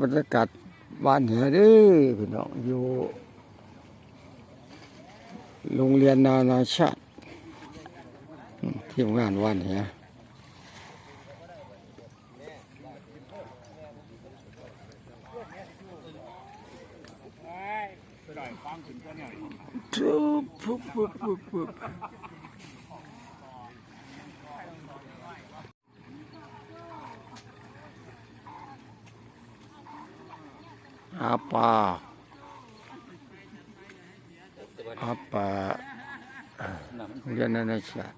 บรรยากาศบ้านเหียเด้อพี่น้องอยู่ โรงเรียนนานาชาติที่งานวันเหียทุบปุ๊บปุ๊บปุ๊บปุ๊บ หาปลาหาปลาอ่าโรงเรียนนานาชาติ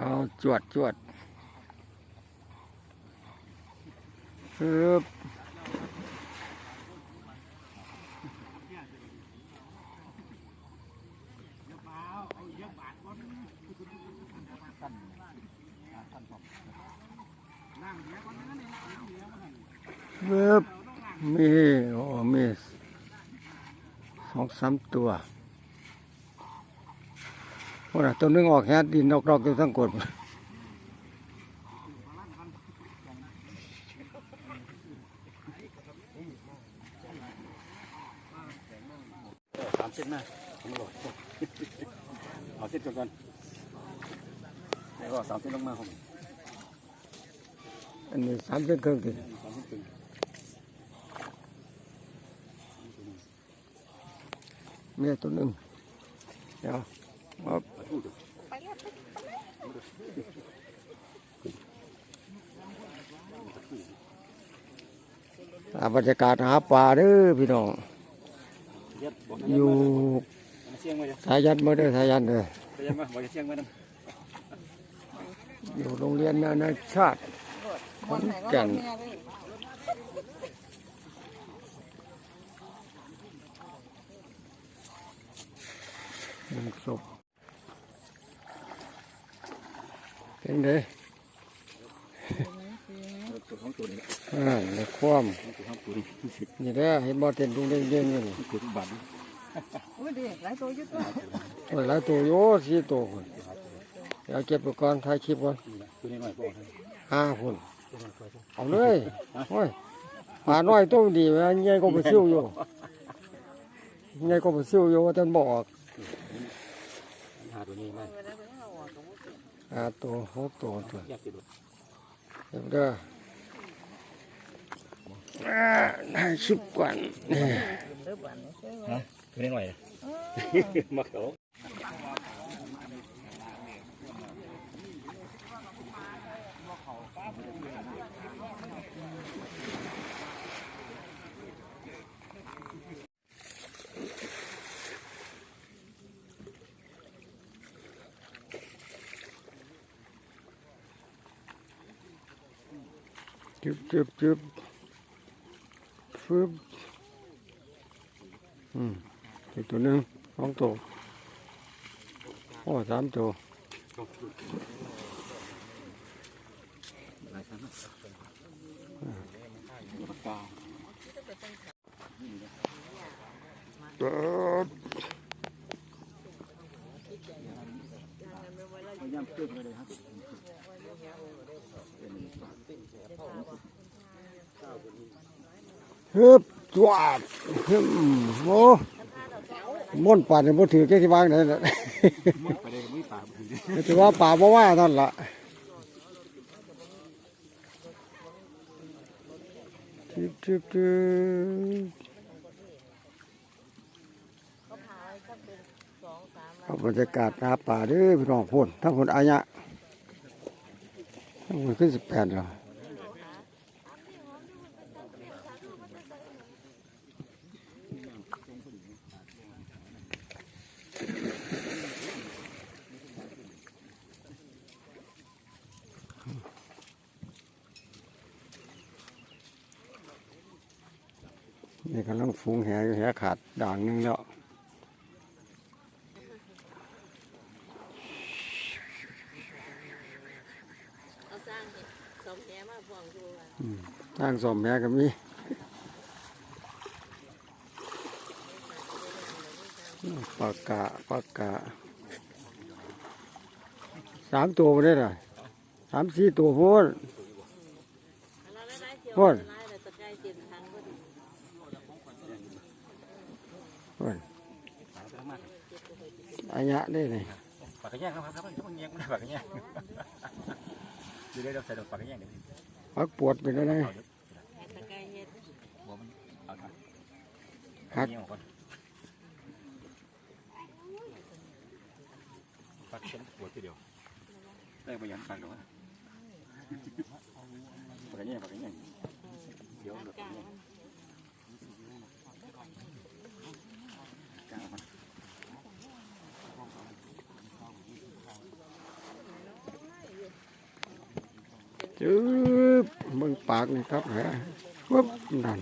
เอา จวดจวดปึ๊บปึ๊บมีโอ้มีสองสามตัวโอ้น่ะตัวนึงออกแฮดดินนอกๆอยู่ทั้งกดามเส้นมาผมบอกเอาเส้นก่อนก่อนแล้วก็สามเส้นลงมาครับอันนี้สามเส้นครึ่งสิสามเส้นตึงมีตัวหนึ่งเดี๋ยวครับพูดอ่าบรรยากาศหาปลาเด้อพี่น้องเย็ดบ อกอยู่เชียงไว้เลยสายันมาเด้อสายันเด้อไปยังมาบอกจะเชียงไว้นั่นอยู่โรงเรียนนานาชาติขอนแก่นหนึ่งศพเป็นไงตัว ของตัวนี้อ่าในความตัวของตัวนี้นี่เด้อเห็นบ่เต้นดุงเด้งเด้งอยู่นี่ตัวทุกบัตรอุ้ยเด็กหลายตัวอยุ่ตัวโอ้ยหลายตัวโยสี่ตัวคนเดี๋ยวเก็บไปก่อนถ่ายคลิปก่อนตัวนี้หน่อยบอกให้ห้าคนเอาเลยโอ้ยปลาน้อยตัวดีแม่ใหญ่ก็ไปซิ่วอยู่ใหญ่ก็ไปซิ่วอยู่ว่าท่านบอกหาตัวนี้มาห้าตัวหกตัวตัวแยกติดเดี๋ยวเด้อ อ่าให้ชิบก่อนนี่ตัวนี้หน่อยมาเขาจึบจึบจึบ ฟึบอืมอีกตัวหนึ่งสองตัวโอ้สามตัวหลายครั้งเปิดย่ำขึ้นไปเลยครับ ฮึบจวดฮึมโอ้ม่วนป่านเนี่ยบ่ถือแค่ที่วางไหนล่ะไปเลยไม่ป่าถือว่าป่าบ่ว่านั่นล่ะจึบจึบจึบเอาบรรยากาศหาป่าเด้อพี่น้องพุ่นทั้งคนอายะทั้งคนขึ้นสิบแปดแล้ว กำลังฝูงแหย่แหขาดด่างนึงแล้วเอาสร้างสองแหมาพ่วงดูว่าทางสอมแหก็มีปากกาปากกาสามตัวบ่ได้ล่ะสามสี่ตัวพูนพ่นไล่เลยตะไคร้เต็มทางก็ดี พูนปากกระมากอายะได้เลยปากกระแยงครับครับครับมันแยงไม่ได้ปากกระแยงดี๋ยวเดี๋ยวเราใส่ดอกปากกระแยงเดี๋ยวปักปวดเป็นอะไรเห็ดตะไคร้วนเอาครับหักปากเส้นปวดทีเดียวได้ไปยันปากหรอวะปากกระแยงปากกระแยงเดี๋ยวน้ำดอกกลางแยง จืบมึงปากนี่ครับฮะวับนั่น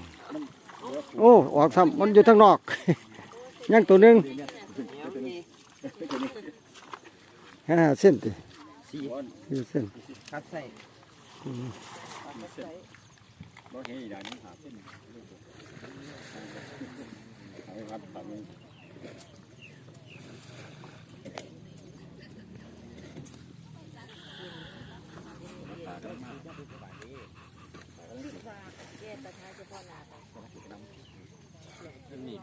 โอ้ออกซ้ำมันอยู่ทางนอก ยังตัวหนึงห้าเส้นติสี่วันสี่เส้นคัดใส่บ่เห็นอีกอย่างนี้หาเส้นเอา ไว้ครับแบบนี้แย่ตะไคร้เฉพาะหนาไปนี่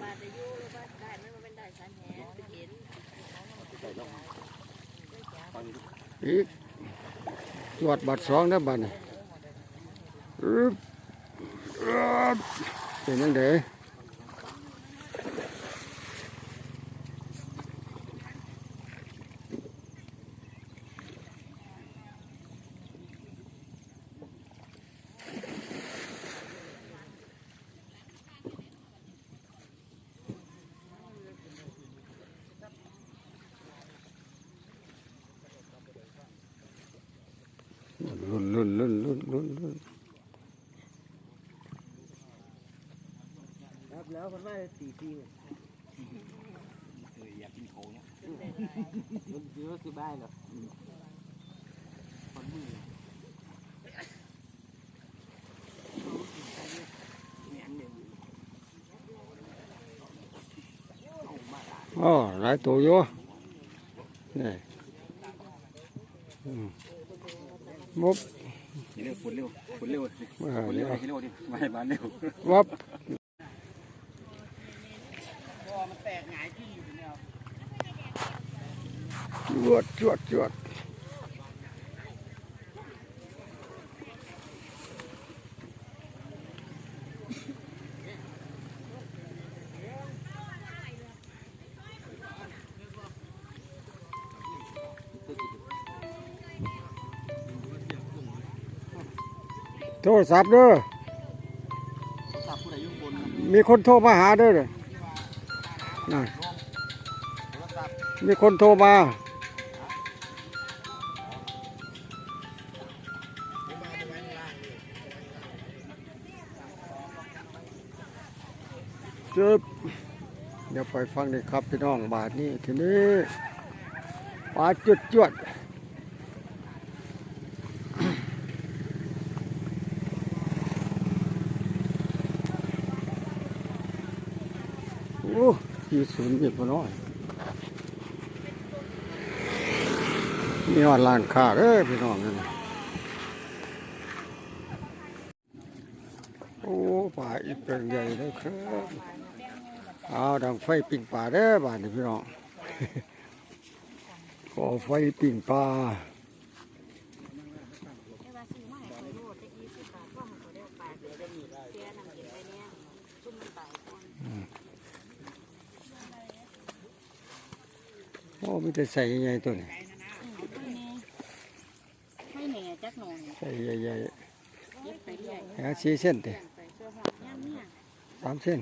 บาจะยู่หรือว่าได้ไหมมันเป็นได้สันแหเป็นเห็นอีกจวดบัตรสองนะบัตรเป็นยังไง ลุ่นลุ่นลุ่นลุ่นลุ่นลุ่นครับแล้วมันว่าสี่ปีอยากกินเขาเนี่ยมันเยอะคือบ้านเหรอคนมืออ๋อหลายตัวอยู่นี่อืม มุบเร็วฝุ่นเร็วฝุ่นเร็วเออฝุ่นเดี๋เร็ยววเร็วดิมาให้มาเร็ววับพอมันแตกหงายที่อยู่เนี่ยจวดจวดจวด โทรศัพท์เด้อสับผู้ใดยุ่งบนมีคนโทรมาหาเด้อเด้อน่ะโทรศัพท์มีคนโทรมาจึบเดี๋ยวไปฟังเลยครับพี่น้องบาทนี้ทีนี้ปลาจุดจวดโอ้ที่ศูนย์อีกพอน้อยมีหอดร้านค้าเด้อพี่น้องนี่นโอ้ปลาอีกเป็นใหญ่เลยครับเอาดังไฟปิ่งปลาเด้อบ้านนี่พี่น้องขอไฟปิ่งปลา เวลาซื้อมาให้โลดตะกี้สิบบาทก็มันก็ได้ปลาเสียได้มีเสียน้ำเย็นไปเนี่ยชุ่มมันตายก่อน โอ้มีแต่ใส่ใหญ่ๆตัวนี้ไม่แหน่จักหน่อยใส่ใหญ่เย็บไปเรื่อยๆหาสี่เส้นเตะไปเสื้อผ้าย่ำเนี่ยสามเส้น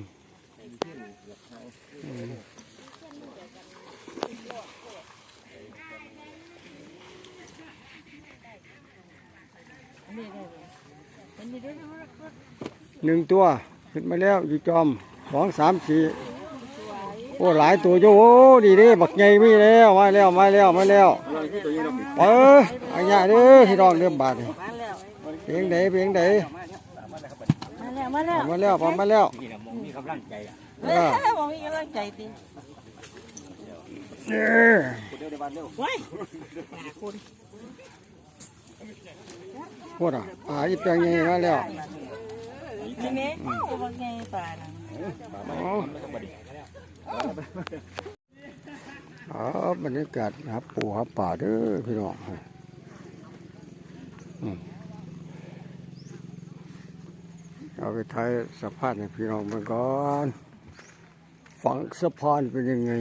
นี่ได้เลยไปหนึ่งตัว ขึ้นมาแล้วอยู่จอมสองสามสี่โอ้หลายตัวโยโอ้ดีเด้บักใหญ่มีแล้วมาแล้วมาแล้วมาแล้วเราที่ตัวนี้เราปิดเอออันนี้เด้อพี่น้องเริ่มบาดนี่มาแล้วเพียงใดเพียงใดมาแล้วมาแล้วเอามาแล้วเอามาแล้วนี่นะมองมีกำลังใจอะเออบอกมีกำลังใจติเออคนเดียวในบ้านเร็วว้ายหาคนพูดอะอ่าอีเปียงใหญ่มาแล้วนี่แม่โอ้บ่ไงป่า อ๋อบรรยากาศหาปูหาป่าเด้อพี่น้องอืเอาไปถ่ายสะพานให้พี่น้องเบิ่งก่อนฝังสะพานเป็นยังไง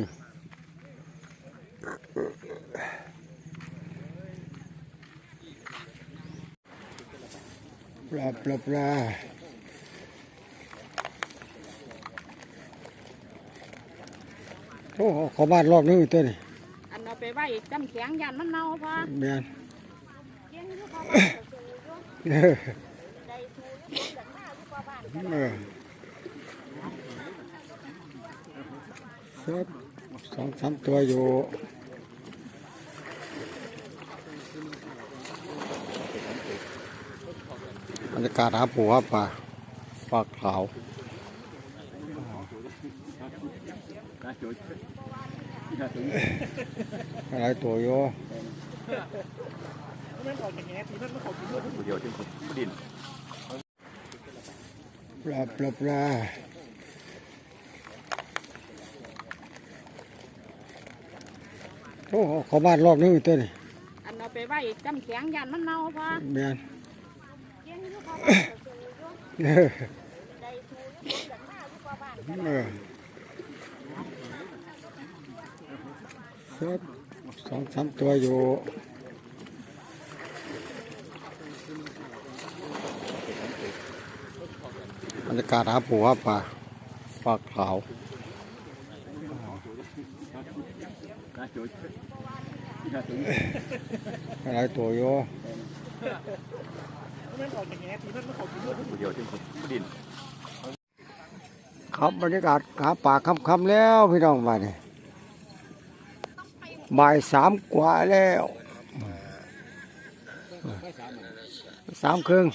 ปลาปลาปลา อ้โหขอบ้านรอบนึงตัวนี่อันเอาไปไว้จำแข็งยันมันเน่าพอแม่นเย็นอยู่เขาเออได้ทูอยู่กันมาอยู่กว่าบ้านเออครับสองสามตัวอยู่บรรยากาศหาปูหาปลาปลาขาว น่าจุดน่าจุดอะไรตัวอยู่ตัวเดียวที่คนดินปลาปลาปลาโอ้โหขอบ้านรอบนึงตัวนี่อันเอาไปไว้จำแข็งยันมันเน่าพอแม่นเย็นอยู่เขาเออได้ทูอยู่กันมาอยู่กว่าบ้านเออ ครับสองสามตัวอยู่บรรยากาศหาปูหาปลาปลาขาวน่าจุดน่าจุดอะไรตัวอยู่ตัวเดียวที่ครับบรรยากาศหาป่าคำๆแล้วพี่น้องมาเนี่ย บ่ายสามกว่าแล้วสามครึ่ง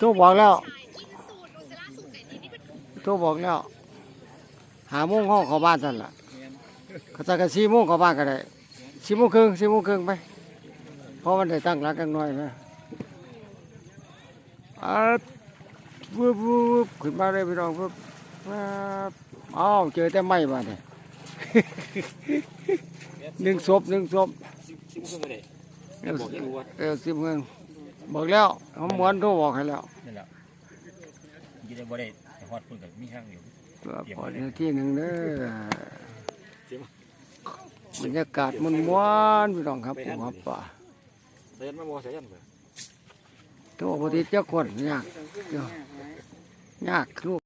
ตัวบอกแล้วตัวบอกแล้ว หาโมงห้องเข้าบ้านท่นล่ะเขาจะกันสี่โมงเข้าบ้านก็ได้สี่โมงครึ่งสี่โมงครึ่งไปเพราะมันได้ตั้งหลักกันหน่อยไหมอ่าวึบวึบวึบขึ้นมาเลยพี่น้องวึบวึบอ้าวเจอแต่ไม้มาเนี่ย หนึ่งศพหนึ่งศพซิมเพิ่งมาเลยเออบอกยังรู้ว่าเออสิบเมืองบอกแล้วเขาม้วนโทรบอกให้แล้วนั่นแหละยี่ได้บ่ได้ฮอดพุ่นกับมีทางอยู่เพื่อพอในที่หนึ่งเด้อบรรยากาศมันม้วนๆพี่น้องครับผมครับป่าเดินมาบ่ใส่ยันเลยโทรปฏิเจ้าคนยากยากลูก